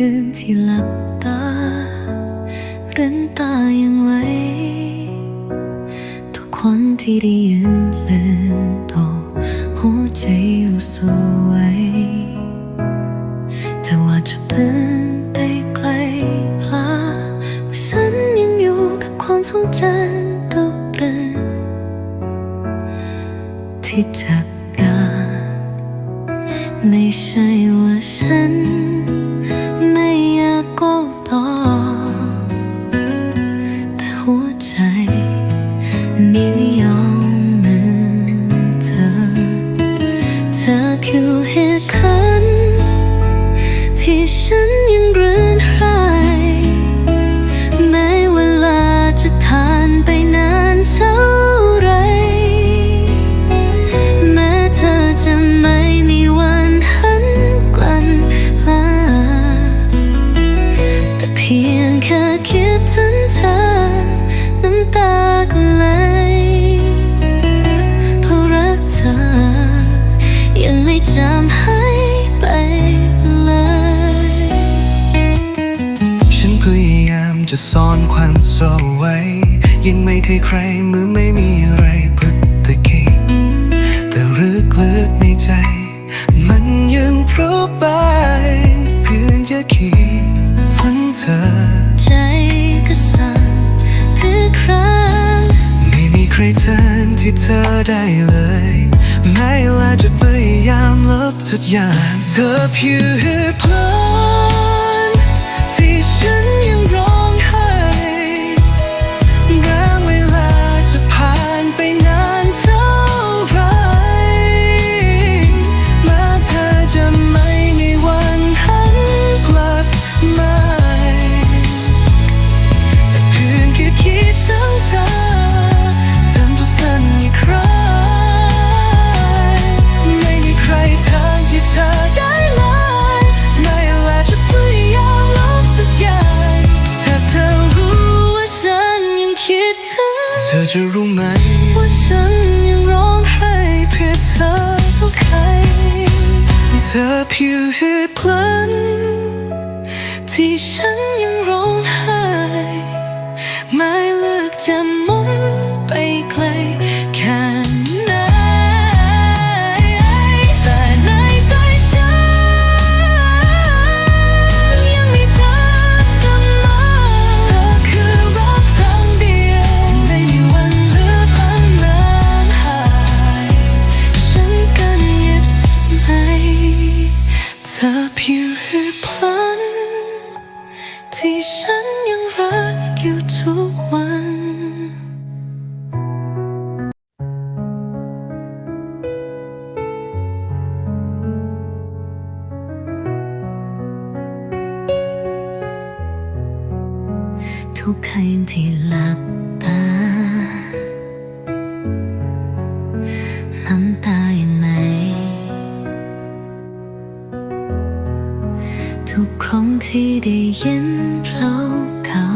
คืนที่หลับตาเรือนตายังไว้ ทุกคนที่ได้ยินเพลนต่อหัวใจรู้สวยแต่ว่าจะเป็นไปไกลพลาฉันยังอยู่กับความทรงจำตัวเปรที่จับยาไม่ใช่ว่าฉัน แค่คิดถึงเธอ น้ำตาก็ไหลเพราะรักเธอ ยังไม่จำให้ไปเลย ฉันพยายามจะซ่อนความเศร้าไว้ ยังไม่เคยใครเมื่อไม่มีอะไรพุทธกิ ทุกอย่างเธอเพียง จะรู้ไหม ว่าฉันยังร้องไห้เพื่อเธอทุกใคร เธอเพียงเหตุผพลันที่ฉันยังร้อง คืนที่หลับตา น้ำตายังไหมทุกครั้งที่ได้ยินเพลงเก่า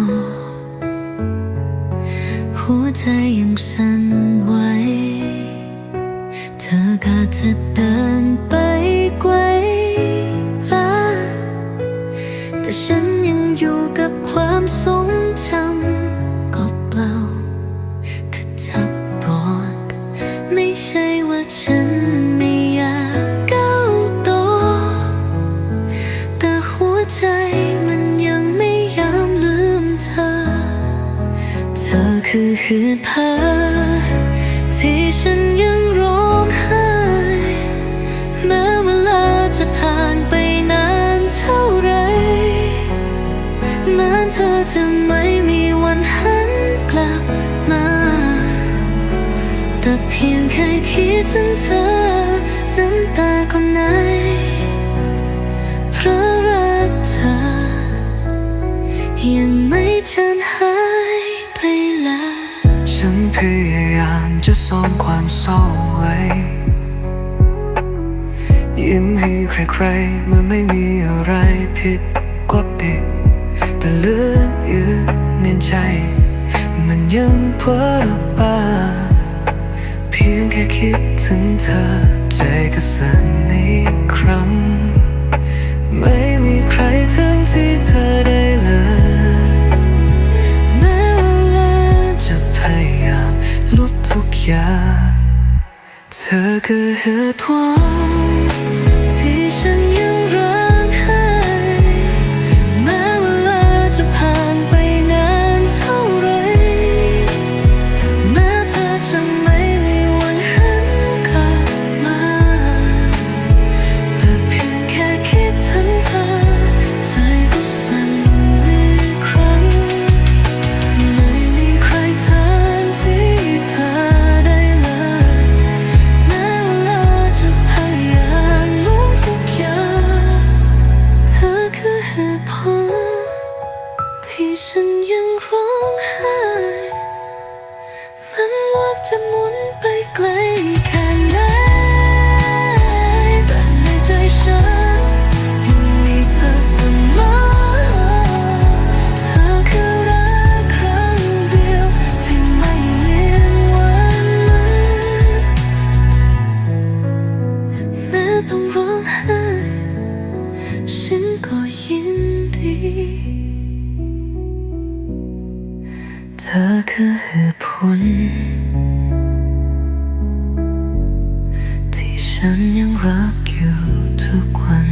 หัวใจยังสั่นไหว เธอก็จะเดิน ยังอยู่กับความทรงจำก็เปล่าเธอจับรอดไม่ใช่ว่าฉันไม่อยากก้าวต่อแต่หัวใจมันยังไม่ยอมลืมเธอ เธอคือเหตุผลที่ฉันยังร้องไห้แม้เวลาจะผ่านไป จะไม่มีวันหันกลับมา แต่เพียงแค่คิดถึงเธอ น้ำตาก็ไหลเพราะรักเธอ ยังไม่ชันหายไปเลยฉันพยายามจะซ่อนความเศร้าไว้ยิ้มให้ใครๆเมื่อไม่มีอะไรผิดกติ แต่เลือนอยู่ในใจ มันยังเพ้อรือเปล่าเพียงแค่คิดถึงเธอ ใจก็สั่นอีกครั้ง ไม่มีใครทั้งที่เธอได้เลยแม้เวลาจะพยายามลบทุกอย่างเธอคือเหตุผล จะหมุนไปไกลแค่ไหนแต่ในใจฉันยังมีเธอเสมอเธอคือรักครั้งเดียวที่ไม่เลี่ยนวันแม้ต้องร้องไห้ฉันก็ยินดีเธอคือเหตุผล ฉันยังรักอยู่ทุกวัน